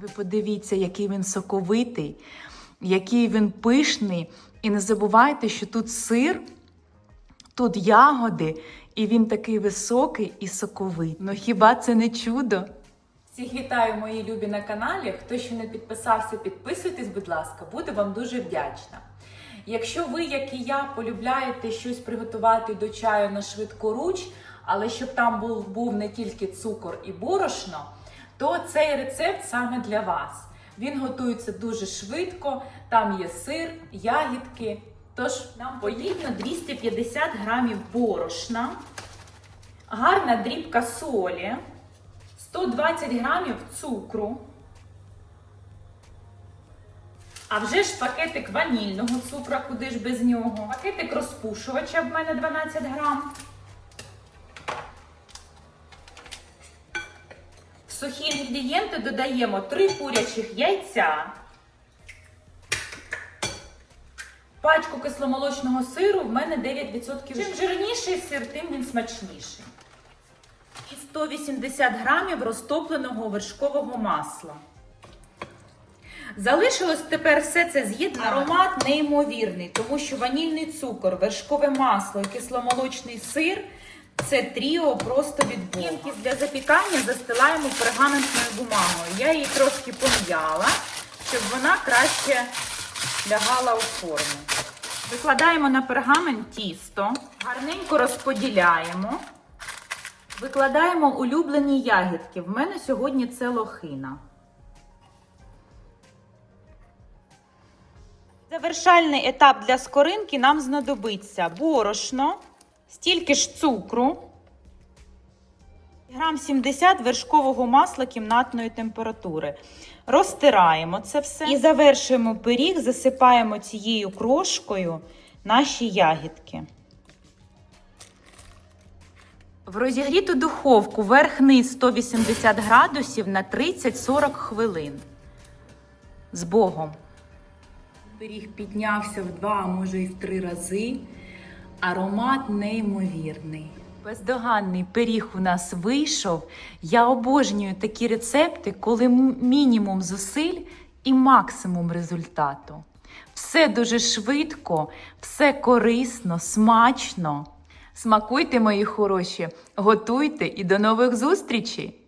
Ви подивіться, який він соковитий, який він пишний. І не забувайте, що тут сир, тут ягоди, і він такий високий і соковитий. Ну хіба це не чудо? Всіх вітаю, мої любі на каналі. Хто ще не підписався, підписуйтесь, будь ласка, буду вам дуже вдячна. Якщо ви, як і я, полюбляєте щось приготувати до чаю на швидкоруч, але щоб там був, був не тільки цукор і борошно, то цей рецепт саме для вас. Він готується дуже швидко, там є сир, ягідки. Тож нам потрібно 250 грамів борошна, гарна дрібка солі, 120 грамів цукру. А вже ж пакетик ванільного цукру, куди ж без нього. Пакетик розпушувача в мене 12 грам. Сухі інгредієнти додаємо 3 курячих яйця, пачку кисломолочного сиру в мене 9%. Чим жирніший сир, тим він смачніший. І 180 грамів розтопленого вершкового масла. Залишилось тепер все це з'єднати. Аромат неймовірний, тому що ванільний цукор, вершкове масло і кисломолочний сир це тріо просто від Бога. Для запікання застилаємо пергаментною бумагою. Я її трошки пом'яла, щоб вона краще лягала у форму. Викладаємо на пергамент тісто, гарненько розподіляємо. Викладаємо улюблені ягідки. В мене сьогодні це лохина. Завершальний етап для скоринки нам знадобиться борошно, стільки ж цукру, грам 70 вершкового масла кімнатної температури. Розтираємо це все і завершуємо пиріг, засипаємо цією крошкою наші ягідки. В розігріту духовку верх-низ 180 градусів на 30-40 хвилин. З Богом! Пиріг піднявся в два, а може і в три рази. Аромат неймовірний. Бездоганний пиріг у нас вийшов. Я обожнюю такі рецепти, коли мінімум зусиль і максимум результату. Все дуже швидко, все корисно, смачно. Смакуйте, мої хороші, готуйте і до нових зустрічей!